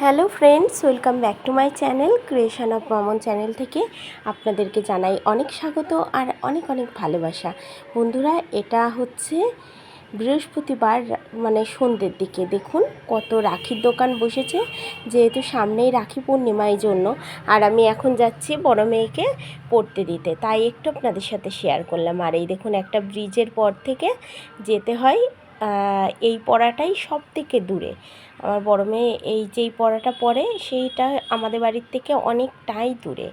Hello friends, welcome back to my channel creation of Mamon channel থেকে আপনাদেরকে জানাই অনেক স্বাগত আর অনেক অনেক ভালোবাসা। বন্ধুরা, এটা হচ্ছে বৃহস্পতিবার মানে সন্ধ্যের দিকে। দেখুন কত রাখির দোকান বসেছে, যেহেতু সামনেই রাখি পূর্ণিমা এই জন্য। আর আমি এখন যাচ্ছি বড় মেয়েকে পড়তে দিতে। তাই একটু আপনাদের সাথে শেয়ার করলাম। আর এই দেখুন একটা ব্রিজের পর থেকে যেতে হয় এই পড়াটাই সব থেকে দূরে। আমার বড় মেয়ে এই যেই পড়াটা পড়ে, সেইটা আমাদের বাড়ির থেকে অনেকটাই দূরে।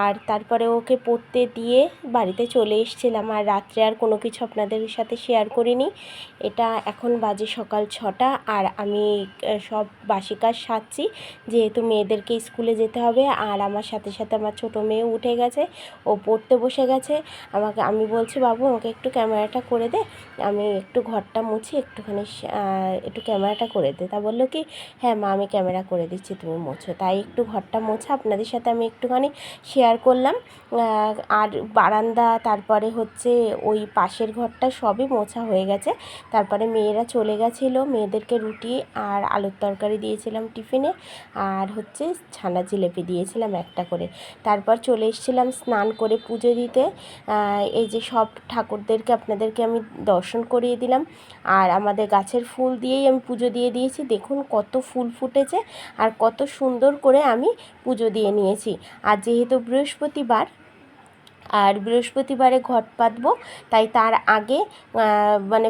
আর তারপরে ওকে পড়তে দিয়ে বাড়িতে চলে এসেছিলাম আর রাত্রে আর কোনো কিছু আপনাদের সাথে শেয়ার করিনি। এটা এখন বাজে সকাল ছটা আর আমি সব বাসি কাজ সারছি। যেহেতু মেয়েদেরকে স্কুলে যেতে হবে আর আমার সাথে সাথে আমার ছোটো মেয়ে উঠে গেছে, ও পড়তে বসে গেছে। আমাকে, আমি বলছি, বাবু, আমাকে একটু ক্যামেরাটা করে দে। আমি একটু ঘরটা মুছি, একটুখানি একটু ক্যামেরাটা করে দে। তা বলল কি হ্যাঁ মা, আমি ক্যামেরা করে দিচ্ছি, তুমি মোছো। তাই একটু ঘরটা মোছা, আপনাদের সাথে আমি একটুখানি শেয়ার করলাম। আর বারান্দা, তারপরে হচ্ছে ওই পাশের ঘরটা সবই মোছা হয়ে গেছে। তারপরে মেয়েরা চলে গেছিল, মেয়েদেরকে রুটি আর আলুর তরকারি দিয়েছিলাম টিফিনে। আর হচ্ছে ছানা জিলেপি দিয়েছিলাম একটা করে। তারপর চলে এসেছিলাম স্নান করে পুজো দিতে। এই যে সব ঠাকুরদেরকে আপনাদেরকে আমি দর্শন করিয়ে দিলাম। আর আমাদের গাছের ফুল দিয়েই আমি পুজো দিয়ে দিয়েছি। দেখুন কত ফুল ফুটেছে আর কত সুন্দর করে আমি পুজো দিয়ে নিয়েছি। আর যেহেতু বৃহস্পতিবার, আর বৃহস্পতিবারে ঘট পাতবো। তাই তার আগে মানে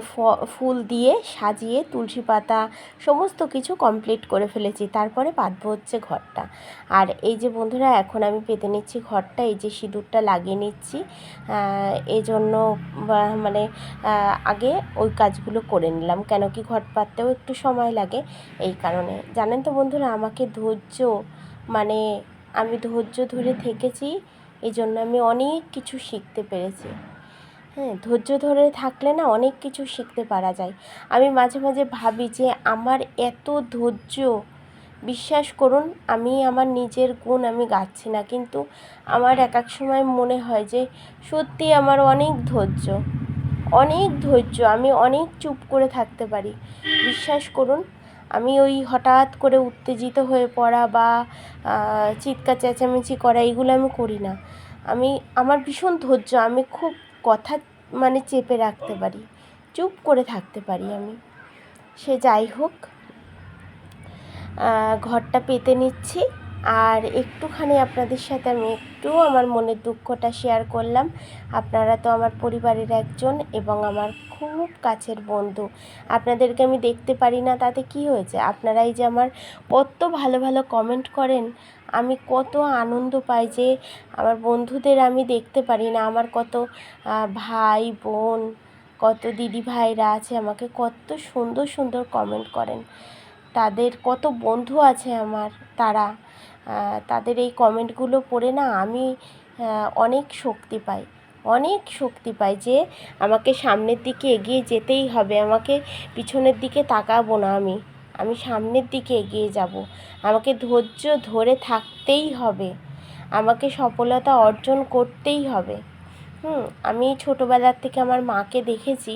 ফুল দিয়ে সাজিয়ে তুলসী পাতা সমস্ত কিছু কমপ্লিট করে ফেলেছি। তারপরে পাতবো হচ্ছে ঘরটা। আর এই যে বন্ধুরা, এখন আমি পেতে নিচ্ছি ঘরটা, এই যে সিঁদুরটা লাগিয়ে নিচ্ছি। এই জন্য মানে আগে ওই কাজগুলো করে নিলাম। কেন কি ঘট পাততেও একটু সময় লাগে, এই কারণে। জানেন তো বন্ধুরা, আমাকে ধৈর্য মানে আমি ধৈর্য ধরে থেকেছি এই জন্য আমি অনেক কিছু শিখতে পেরেছি। হ্যাঁ ধৈর্য ধরে থাকলে না অনেক কিছু শিখতে পারা যায়। আমি মাঝে মাঝে ভাবি যে আমার এত ধৈর্য, বিশ্বাস করুন, আমি আমার নিজের গুণ আমি গাচ্ছি না। কিন্তু আমার এক এক সময় মনে হয় যে সত্যি আমার অনেক ধৈর্য অনেক ধৈর্য, আমি অনেক চুপ করে থাকতে পারি। বিশ্বাস করুন আমি ওই হঠাৎ করে উত্তেজিত হয়ে পড়া বা চিৎকার চেঁচামেচি করা এইগুলো আমি করি না। আমি, আমার ভীষণ ধৈর্য, আমি খুব কথা মানে চেপে রাখতে পারি, চুপ করে থাকতে পারি আমি। সে যাই হোক ঘরটা পেতে নিচ্ছি। আর একটুখানি আপনাদের সাথে আমি একটু আমার মনের দুঃখটা শেয়ার করলাম। আপনারা তো আমার পরিবারের একজন এবং আমার খুব কাছের বন্ধু। আপনাদেরকে আমি দেখতে পারি না, তাতে কি হয়েছে? আপনারাই যে আমার কত ভালো ভালো কমেন্ট করেন, আমি কত আনন্দ পাই যে আমার বন্ধুদের আমি দেখতে পারি না। আমার কত ভাই, বোন, কত দিদি ভাইরা আছে, আমাকে কত সুন্দর সুন্দর কমেন্ট করেন। তাদের কত বন্ধু আছে আমার, তারা তাদের এই কমেন্টগুলো পড়ে না আমি অনেক শক্তি পাই, অনেক শক্তি পাই যে আমাকে সামনের দিকে এগিয়ে যেতেই হবে, আমাকে পিছনের দিকে তাকাবো না আমি আমি সামনের দিকে এগিয়ে যাব, আমাকে ধৈর্য ধরে থাকতেই হবে, আমাকে সফলতা অর্জন করতেই হবে। হুম, আমি ছোটোবেলার থেকে আমার মাকে দেখেছি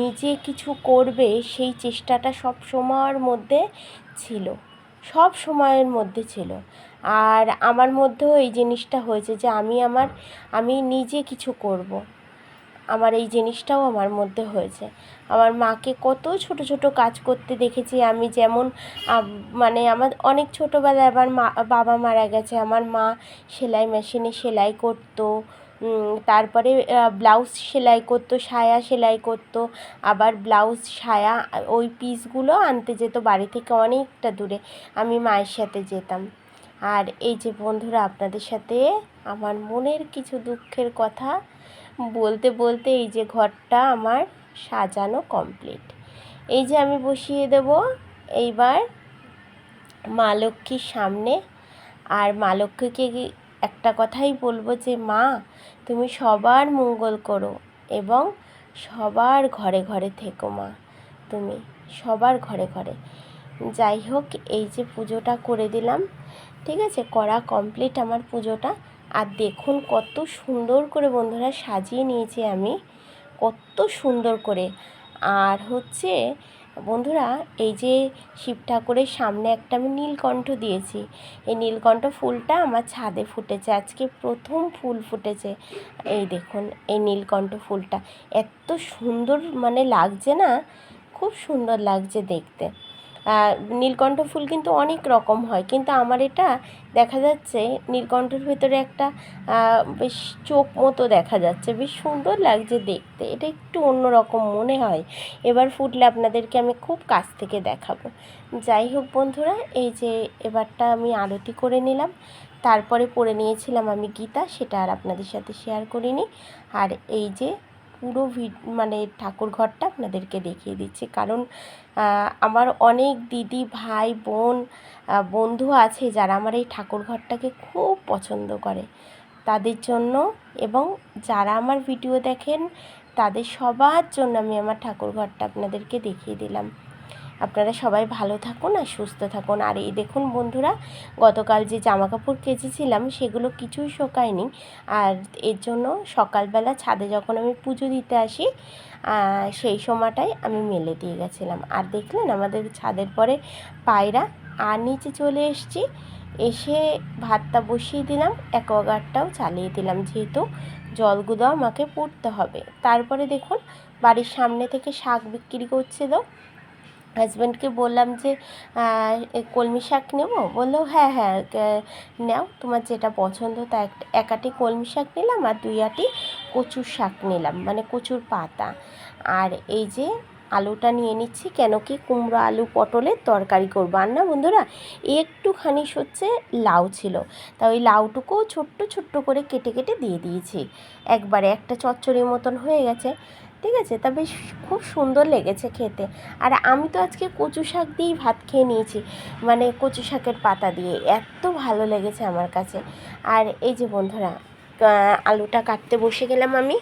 নিজে কিছু করবে সেই চেষ্টাটা সব সময়ের মধ্যে ছিল। সব সময়ের মধ্যে ছিল। আর আমার মধ্যেও এই জিনিসটা হয়েছে যে আমি আমার, আমি নিজে কিছু করব। আমার এই জিনিসটাও আমার মধ্যে হয়েছে। আমার মাকে কত ছোট ছোট কাজ করতে দেখেছি। আমি যেমন মানে আমার অনেক ছোটোবেলায় আমার মা, বাবা মারা গেছে। আমার মা সেলাই মেশিনে সেলাই করতো। তারপরে ব্লাউজ সেলাই করতো, সায়া সেলাই করতো, আবার ব্লাউজ সায়া, ওই পিসগুলো আনতে যেত বাড়ি থেকে অনেকটা দূরে। আমি মায়ের সাথে যেতাম। আর এই যে বন্ধুরা, আপনাদের সাথে আমার মনের কিছু দুঃখের কথা বলতে বলতে এই যে ঘরটা আমার সাজানো কমপ্লিট এই যে আমি বসিয়ে দেব, এইবার মা লক্ষ্মীর সামনে। আর মা লক্ষ্মীকে একটা কথাই বলব যে, মা, তুমি সবার মঙ্গল করো এবং সবার ঘরে ঘরে থেকো, মা। তুমি সবার ঘরে ঘরে। যাই হোক, এই যে পুজোটা করে দিলাম, ঠিক আছে? করা কমপ্লিট আমার পুজোটা। আর দেখুন কত সুন্দর করে বন্ধুরা সাজিয়ে নিয়েছি আমি। কত সুন্দর করে। আর হচ্ছে বন্ধুরা, এই যে শিব ঠাকুরের সামনে একটা আমি নীলকণ্ঠ দিয়েছি। এই নীলকণ্ঠ ফুলটা আমার ছাদে ফুটেছে। আজকে প্রথম ফুল ফুটেছে। এই দেখুন, এই নীলকণ্ঠ ফুলটা। এত সুন্দর মানে লাগছে না? খুব সুন্দর লাগছে দেখতে। নীলকণ্ঠ ফুল কিন্তু অনেক রকম হয়, কিন্তু আমার এটা দেখা যাচ্ছে নীলকণ্ঠের ভিতরে একটা বেশ চোখ মতো দেখা যাচ্ছে, বেশ সুন্দর লাগছে দেখতে, এটা একটু অন্যরকম মনে হয়। এবার ফুটলে আপনাদেরকে আমি খুব কাছ থেকে দেখাবো। যাই হোক বন্ধুরা, এই যে এবারটা আমি আরতি করে নিলাম, তারপরে পরে নিয়েছিলাম আমি গীতা, সেটা আর আপনাদের সাথে শেয়ার করিনি। আর এই যে পুরো মানে ঠাকুর ঘরটা আপনাদেরকে দেখিয়ে দিচ্ছি। কারণ আমার অনেক দিদি, ভাই, বোন বন্ধু আছে যারা আমার এই ঠাকুর ঘরটাকে খুব পছন্দ করে। তাদের জন্য এবং যারা আমার ভিডিও দেখেন, তাদের সবার জন্য আমি আমার ঠাকুর ঘরটা আপনাদেরকে দেখিয়ে দিলাম। আপনারা সবাই ভালো থাকুন আর সুস্থ থাকুন। আর এই দেখুন বন্ধুরা, গতকাল যে জামা কাপড় কেচেছিলাম, সেগুলো কিছুই শোকায়নি। আর এর জন্য সকালবেলা ছাদে যখন আমি পুজো দিতে আসি সেই সময়টাই আমি মেলে দিয়ে গেছিলাম। আর দেখলেন আমাদের ছাদের পরে পায়রা। আর নিচে চলে এসেছি, এসে ভাতটা বসিয়ে দিলাম অ্যাকোয়াগার্ডটাও চালিয়ে দিলাম, যেহেতু জলগুলো আমাকে পড়তে হবে। তারপরে দেখুন, বাড়ির সামনে থেকে শাক বিক্রি করছিল। হাজব্যান্ডকে বললাম যে কলমি শাক নেব? বলল হ্যাঁ হ্যাঁ নাও, তোমার যেটা পছন্দ তা এক এক আটি কলমি শাক নিলাম আর দুই আটি কচুর শাক নিলাম মানে কচুর পাতা। আর এই যে আলুটা নিয়ে নিচ্ছি, কেন কি কুমড়ো আলু পটলের তরকারি করব। আর না বন্ধুরা, একটুখানি হচ্ছে লাউ ছিল, তা ওই লাউটুকুও ছোট্ট ছোট্ট করে কেটে কেটে দিয়ে দিয়েছি। একবারে একটা চচ্চড়ির মতন হয়ে গেছে। ঠিক আছে? তা বেশ খুব সুন্দর লেগেছে খেতে। আর আমি তো আজকে কচু শাক দিয়েই ভাত খেয়ে নিয়েছি মানে কচু শাকের পাতা দিয়ে। এত ভালো লেগেছে আমার কাছে। আর এই যে বন্ধুরা আলুটা কাটতে বসে গেলাম আমি।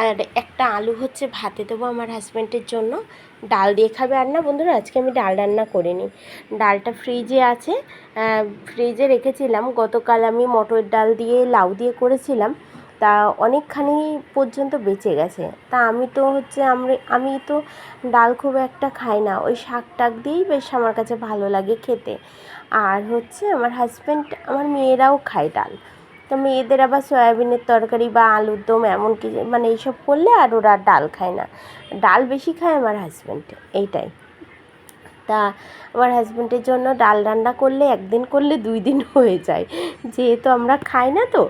আর একটা আলু হচ্ছে ভাতে দেবো আমার হাজব্যান্ডের জন্য। ডাল দিয়ে খাবে। আর না বন্ধুরা, আজকে আমি ডাল রান্না করিনি। ডালটা ফ্রিজে আছে। ফ্রিজে রেখেছিলাম। গতকাল আমি মটর ডাল দিয়ে, লাউ দিয়ে করেছিলাম। তা অনেকখানি পর্যন্ত বেঁচে গেছে। তা আমি তো হচ্ছে আমি আমি তো ডাল খুব একটা খাই না। ওই শাক টাক দিয়েই বেশ আমার কাছে ভালো লাগে খেতে। আর হচ্ছে আমার হাজব্যান্ড আমার মেয়েরাও খায় ডাল। তো মেয়েদের আবার সয়াবিনের তরকারি বা আলুর দম এমন কি মানে এইসব করলে আর ওরা ডাল খায় না। ডাল বেশি খায় আমার হাজব্যান্ড এইটাই। তা আমার হাজব্যান্ডের জন্য ডাল রান্না করলে একদিন করলে দুই দিন হয়ে যায়। যেহেতু আমরা খাই না তো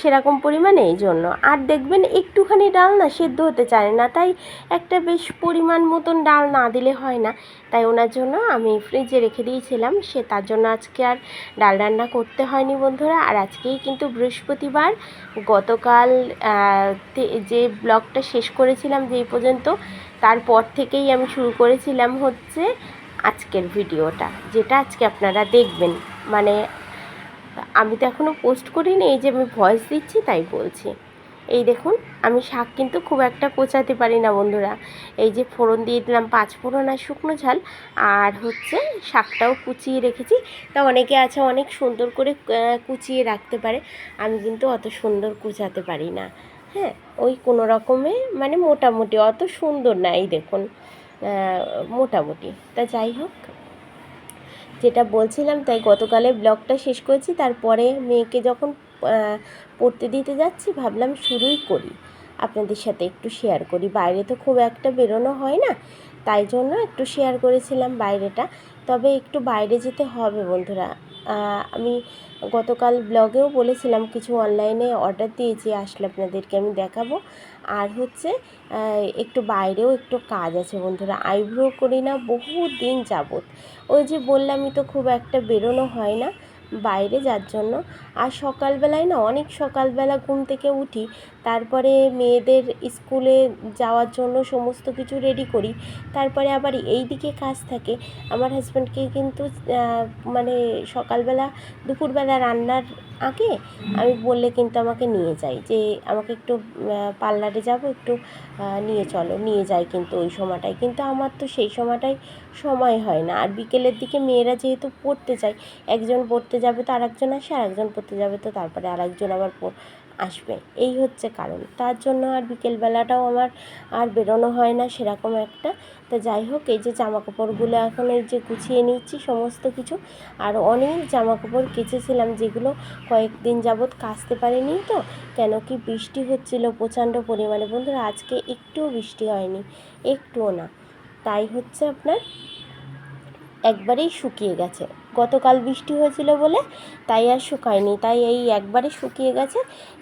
সেরকম পরিমাণে এই জন্য। আর দেখবেন একটুখানি ডাল না সেদ্ধ হতে চায় না, তাই একটা বেশ পরিমাণ মতন ডাল না দিলে হয় না। তাই ওনার জন্য আমি ফ্রিজে রেখে দিয়েছিলাম, সে তার জন্য আজকে আর ডাল রান্না করতে হয়নি বন্ধুরা। আর আজকেই কিন্তু বৃহস্পতিবার, গতকাল যে ব্লগটা শেষ করেছিলাম যেই পর্যন্ত তারপর থেকেই আমি শুরু করেছিলাম হচ্ছে আজকের ভিডিওটা, যেটা আজকে আপনারা দেখবেন। মানে আমি তো এখনও পোস্ট করিনি, এই যে আমি ভয়েস দিচ্ছি তাই বলছি। এই দেখুন, আমি শাক কিন্তু খুব একটা কোচাতে পারি না বন্ধুরা। এই যে ফোড়ন দিয়ে দিলাম পাঁচ ফোড়ন আর শুকনো ঝাল, আর হচ্ছে শাকটাও কুচিয়ে রেখেছি। তা অনেকে আছে অনেক সুন্দর করে কুচিয়ে রাখতে পারে। আমি কিন্তু অত সুন্দর কুচাতে পারি না। হ্যাঁ ওই কোনো রকমে মানে মোটামুটি, অত সুন্দর না এই দেখুন মোটামুটি। তা যাই হোক, যেটা বলছিলাম তাই গতকালে ব্লগটা শেষ করেছি, তারপরে মেয়েকে যখন পড়তে দিতে যাচ্ছি, ভাবলাম শুরুই করি। আপনাদের সাথে একটু শেয়ার করি। বাইরে তো খুব একটা বেরোনো হয় না, তাই জন্য একটু শেয়ার করেছিলাম বাইরেটা। তবে একটু বাইরে যেতে হবে বন্ধুরা। আমি গতকাল ব্লগেও বলেছিলাম, কিছু অনলাইনে অর্ডার দিয়েছি, আসলে আপনাদেরকে আমি দেখাবো। আর হচ্ছে একটু বাইরেও একটু কাজ আছে বন্ধুরা, আইব্রো করি না বহু দিন যাবত ওই যে বললামই তো, খুব একটা বেরোনো হয় না বাইরে যার জন্য। আর সকালবেলায় না, অনেক সকালবেলা ঘুম থেকে উঠি তারপরে মেয়েদের স্কুলে যাওয়ার জন্য সমস্ত কিছু রেডি করি। তারপরে আবার এই দিকে কাজ থাকে। আমার হাজব্যান্ডকে কিন্তু মানে সকালবেলা, দুপুরবেলা রান্নার আগে আমি বললে কিন্তু আমাকে নিয়ে যায় যে, আমাকে একটু পার্লারে যাব, একটু নিয়ে চলো, নিয়ে যায় কিন্তু ওই সময়টায়। কিন্তু আমার তো সেই সময়টায় সময় হয় না। আর বিকেলের দিকে মেয়েরা যেহেতু পড়তে যায়, একজন পড়তে যাবে তো আরেকজন আসে, আরেকজন পড়তে যাবে তো তারপরে আরেকজন আবার আসবে। এই হচ্ছে কারণ। তার জন্য আর বিকেলবেলাটাও আমার আর বেরোনো হয় না সেরকম একটা। তো যাই হোক, এই যে জামা কাপড়গুলো এখন এই যে গুছিয়ে নিচ্ছি সমস্ত কিছু। আর অনেক জামা কাপড় কেচেছিলাম যেগুলো কয়েকদিন যাবৎ কাচতে পারিনি তো, কেন কি বৃষ্টি হচ্ছিল প্রচণ্ড পরিমাণে। বন্ধুরা, আজকে একটুও বৃষ্টি হয়নি, একটুও না। তাই হচ্ছে আপনার একবারেই শুকিয়ে গেছে। গতকাল বৃষ্টি হয়েছিল বলে তাই আর শুকায়নি। তাই এই একবারে শুকিয়ে গেছে।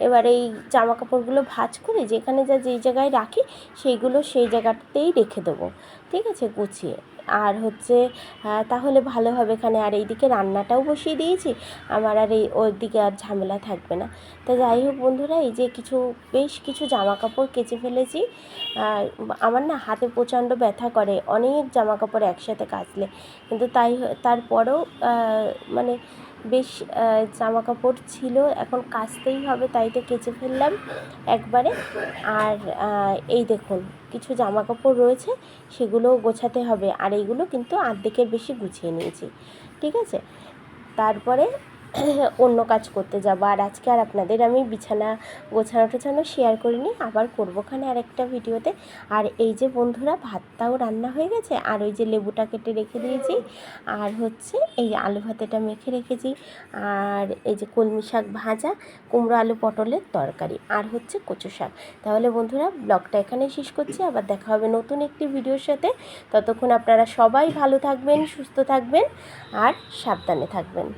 এবার এই জামা কাপড়গুলো ভাঁজ করে যেখানে যা যেই জায়গায় রাখি, সেইগুলো সেই জায়গাতেই রেখে দেবো। ঠিক আছে, গুছিয়ে। আর হচ্ছে তাহলে ভালো হবে এখানে আর এইদিকে রান্নাটাও বসিয়ে দিয়েছি। আমার আর এই ওর দিকে আর ঝামেলা থাকবে না। তো যাই হোক বন্ধুরা, এই যে কিছু, বেশ কিছু জামা কাপড় কেচে ফেলেছি। আমার না হাতে প্রচণ্ড ব্যথা করে, অনেক জামা কাপড় একসাথে কাচলে। কিন্তু তাই তারপরেও মানে বেশ জামা কাপড় ছিল, এখন কাচতেই হবে, তাই তো কেচে ফেললাম একবারে। আর এই দেখুন, কিছু জামা কাপড় রয়েছে সেগুলো গোছাতে হবে, আর এইগুলো কিন্তু আর্ধেকের বেশি গুছিয়ে নিয়েছি, ঠিক আছে? তারপরে অন্য কাজ করতে যাব। আর আজকে আর আপনাদের আমি বিছানা গোছানো টোছানো শেয়ার করিনি, আবার করব করবোখানে আরেকটা ভিডিওতে। আর এই যে বন্ধুরা, ভাতটাও রান্না হয়ে গেছে, আর ওই যে লেবুটা কেটে রেখে দিয়েছি। আর হচ্ছে এই আলু ভাতেটা মেখে রেখেছি। আর এই যে কলমি শাক ভাজা, কুমড়ো আলু পটলের তরকারি, আর হচ্ছে কচু শাক। তাহলে বন্ধুরা, ব্লগটা এখানেই শেষ করছি। আবার দেখা হবে নতুন একটি ভিডিওর সাথে। ততক্ষণ আপনারা সবাই ভালো থাকবেন, সুস্থ থাকবেন, আর সাবধানে থাকবেন।